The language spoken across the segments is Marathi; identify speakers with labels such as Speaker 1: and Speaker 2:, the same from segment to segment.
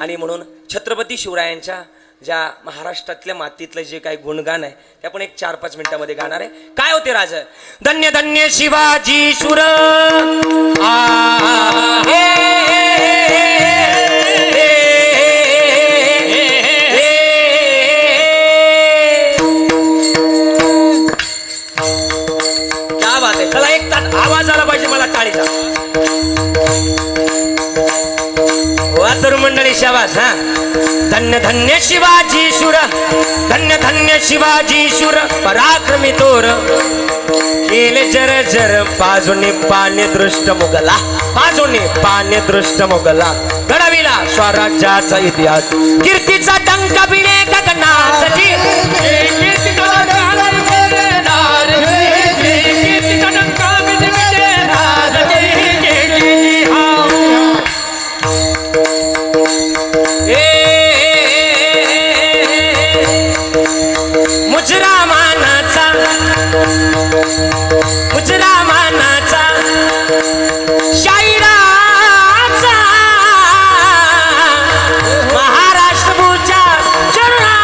Speaker 1: आणि म्हणून छत्रपती शिवरायांच्या ज्या महाराष्ट्रातल्या मातीतलं जे काही गुणगान आहे ते आपण एक चार पाच मिनिटामध्ये गाणार आहे. काय होते राज? धन्य धन्य शिवाजी शुर आ, क्या बात आहे. चला एक तात आवाज आला पाहिजे मला टाळीचा मंडळी शाबास हा. धन्य धन्य शिवाजी शुर धन्य धन्य शिवाजी शुर पराक्रमी तोर. केले जर जर बाजूने पाने दृष्ट मुगला बाजूने पाने दृष्ट मुगला. घडविला स्वराज्याचा इतिहास कीर्तीचा डंका मुजरा मानाचा शाहिराचा महाराष्ट्र भूच्या चरणा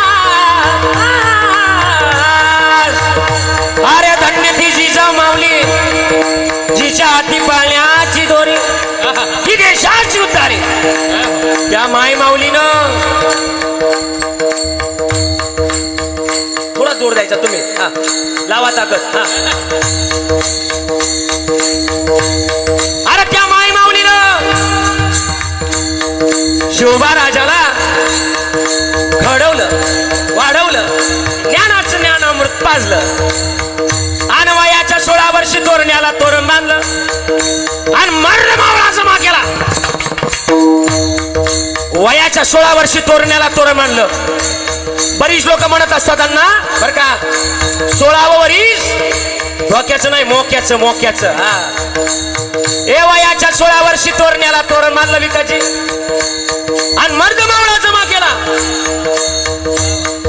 Speaker 1: अरे धन्य ती जिजा माऊली जिच्या हाती पाण्याची दोरी. ही देशाची उतारी. त्या माय माऊलीनं जोर द्यायचा तुम्ही. हा. लावा ताकद. हा. अरे त्या माई माऊलीनं. शोभा राजाला घडवलं वाढवलं ज्ञानाचं ज्ञान अमृत पाजलं. अनवयाच्या सोळा वर्षी तोरण्याला तोरण बांधलं. आणि मर्ण मावळा जमा केला. वयाच्या सोळा वर्षी तोरण्याला तोरण बांधलं. बरीच लोक म्हणत असतात त्यांना बर का? सोळावं वरीस? धोक्याचं नाही मोक्याचं मोक्याचं हा. ए वयाच्या सोळा वर्षी तोरण्याला तोरण मानलं विकाची आणि मर्द मावळा जमा केला.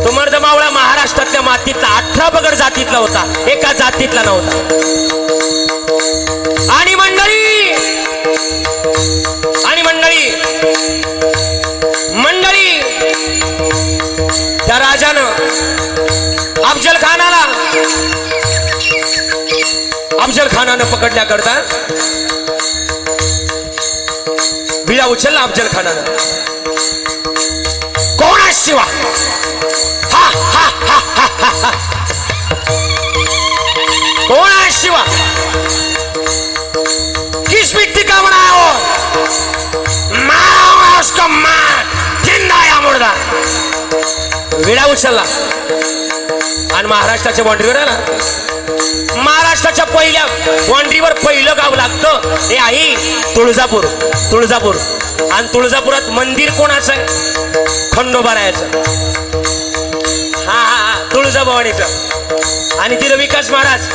Speaker 1: तो मर्द मावळा महाराष्ट्रातल्या मातीतला अठरा बगड जातीतला होता एका जातीतला नव्हता. अफजल खानानं पकडण्याकरता विळा उचलला अफजल खानानं. कोण आहे शिवा? हा, कोण आहे शिवा? किस मिट्टी का बनाया हो मारा उसको मार. जिंदा या मुर्दा. विडा उचलला. आणि महाराष्ट्राच्या बाउंड्रीवर आला. महाराष्ट्राच्या पहिल्या बाउंड्रीवर पहिलं गाव लागतं. हे आई तुळजापूर तुळजापूर. आणि तुळजापुरात मंदिर कोणाचं आहे? खंडोबारायाचं. हा हा हा तुळजाभवानीचं. आणि तिथं विकास महाराज.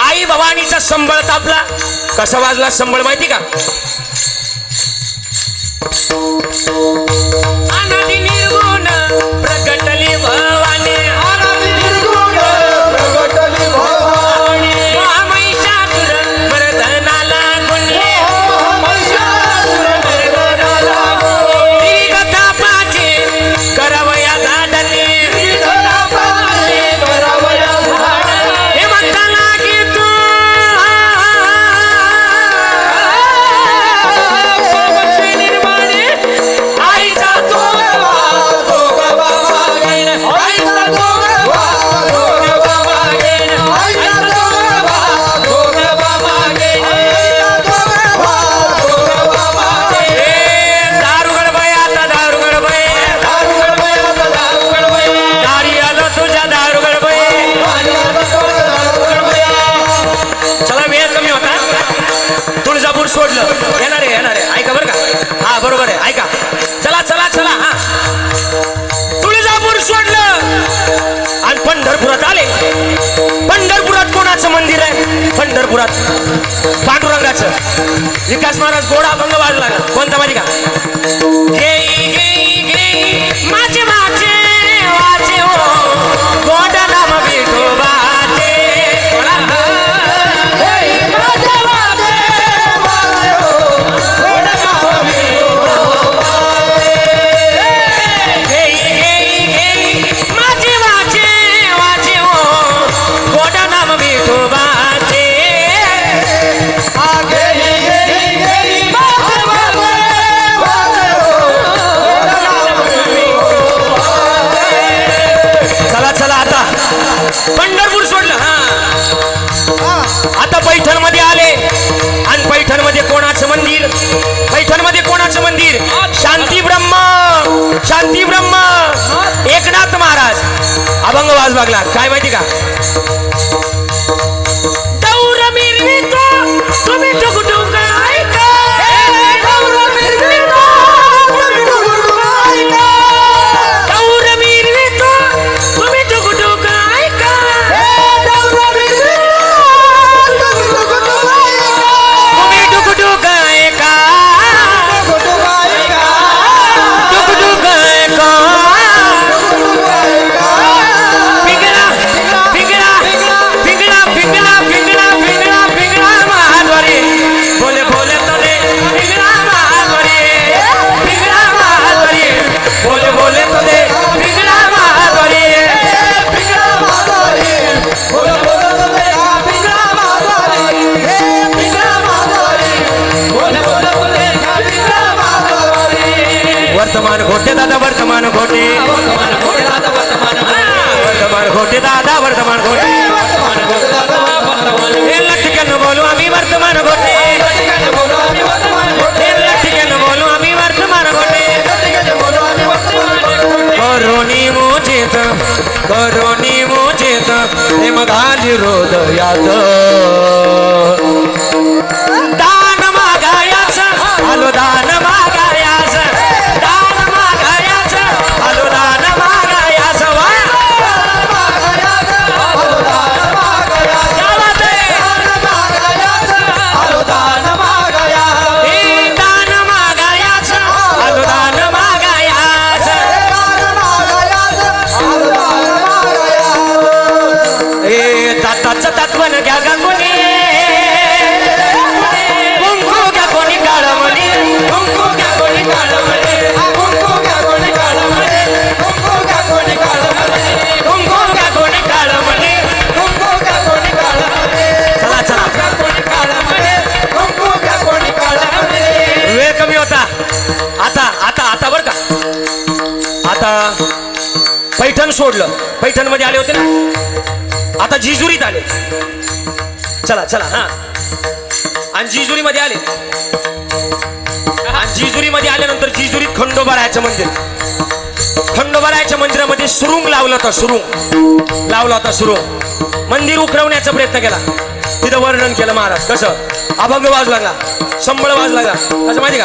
Speaker 1: आई भवानीचा संबळ तापला. कसा वाजला संबळ माहिती का? पंढरपुरात आले. पंढरपुरात कोणाचं मंदिर आहे? पंढरपुरात पांडुरंगाचं. विकास महाराज गोडा भंग वाजला. का कोणता माहिती का माझे वर्तमान घोटे दादा वर्तमान घोटे वर्तमान घोटे दादा वर्तमान घोटे हे बोलू आम्ही वर्तमान घोटे हे बोलू आम्ही वर्तमान घोटे करोनी मोचेत करोनी मोचेत प्रेम घाली हृदयात। सोडलं. पैठणमध्ये आले होते ना? आता जिजुरीत आले. चला चला हा. आणि जिजुरी मध्ये आले. आणि जिजुरी मध्ये आल्यानंतर जिजुरीत खंडोबारायाचं मंदिर. खंडोबारायाच्या मंदिरामध्ये सुरुंग लावलं होतं सुरुंग. लावला होता सुरुंग. मंदिर उखडवण्याचा प्रयत्न केला. तिथं वर्णन केलं महाराज. कसं? अभंग वाजू लागला. संबळ वाजू लागला. कसं माहिती का?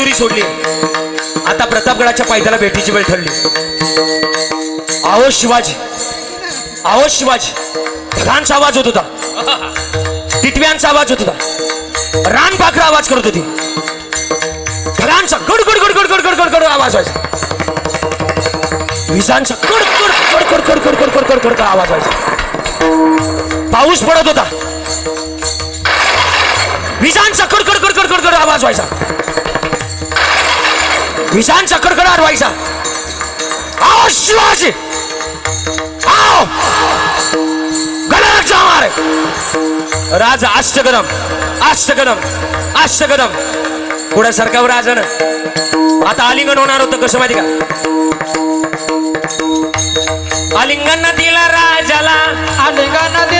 Speaker 1: जिजुरी सोडली आता प्रतापगडाच्या पायथ्याला भेटीची वेळ ठरली आहो शिवाजी आहो शिवाजी ढगांचा आवाज होत होता टिटव्यांचा आवाज होत होता रान पाखरं आवाज करत होती ढगांचा गड गड गड गड गड गड गड गड आवाज व्हायचा विजांचा कड कड कड कड कड कड कड कड कड कड आवाज व्हायचा पाऊस पडत होता विजांचा कडकड कडकड कडकड आवाज व्हायचा विजांचा कडकडाट व्हायचा. आओ शिवाजी! आओ! गणराज हमारे! राजा अष्टकदम अष्टकदम अष्टकदम पुढे सरकाव राजानं आता आलिंगन होणार होतं कसं माहिती का? आलिंगन दिला राजाला. आलिंगन दिला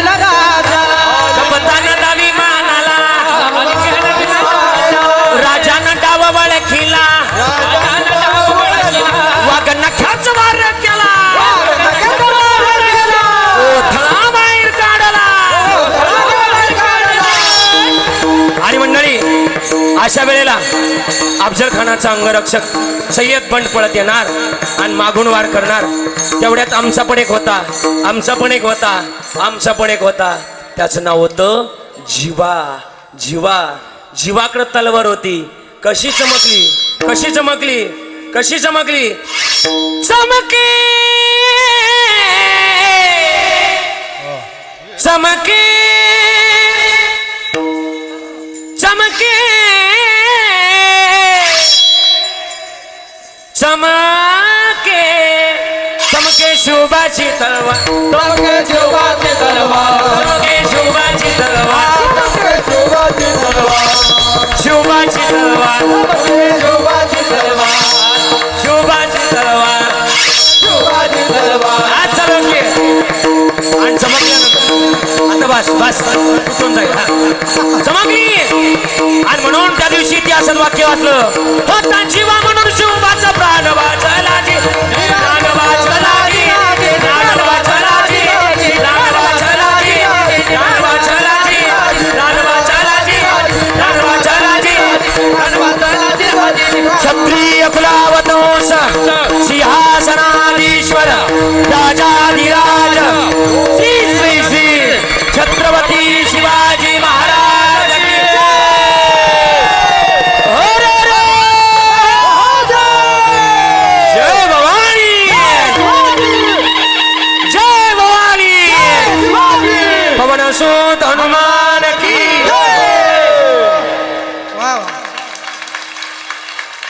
Speaker 1: अशा वेळेला अफजल खानाचा अंगरक्षक सय्यद बंड पळत येणार आणि मागून वार करणार. तेवढ्यात आमचा पण एक होता. आमचा पण एक होता. आमचा पण एक होता. त्याचं नाव होतं जीवा. जीवा. जीवाकडे तलवार होती. कशी चमकली? कशी चमकली? कशी चमकली? चमके! चमके! चमके। चमके। चमके शुभाची तलवार।
Speaker 2: चमके शिवाची तलवार।
Speaker 1: चमके शुभाची तलवार।
Speaker 2: चमके शिवाची तलवार।
Speaker 1: शुभाची तलवार।
Speaker 2: चमके शिवाची तलवार।
Speaker 1: शुभाची तलवार।
Speaker 2: शिवाची तलवार।
Speaker 1: आज चमकली आणि चमकल्यानंतर आता बस बस कुठून जाईल. हा. चमकली वाक्य वाचलं. होता जीवा म्हणून शिवबाचा प्राण वाचला प्राण वाचला प्राण वाचला प्राण वाचला प्राण वाचला प्राण क्षत्रिय कुलावतोष सिंहासनाधीश्वर